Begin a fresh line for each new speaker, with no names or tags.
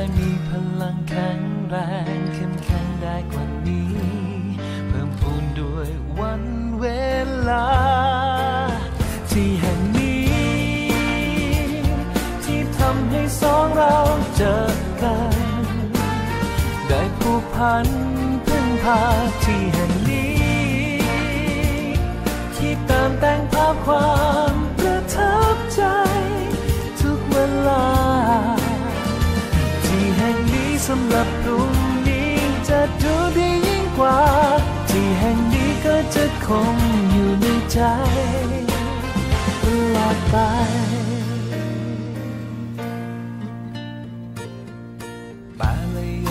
ได้มีพลังแข็งแรงเข้มแข็งได้กว่านี้ เพิ่มพูนด้วยวันเวลา ที่แห่งนี้ ที่ทำให้สองเราเจอกัน ได้ผูกพันพึ่งพาที่แห่งนี้ ห่งนี้สำหรับตรงนี้จะดูดียิ่งกว่า ที่แห่งนี้ก็จะคงอยู่ในใจตลอดไปมาเลย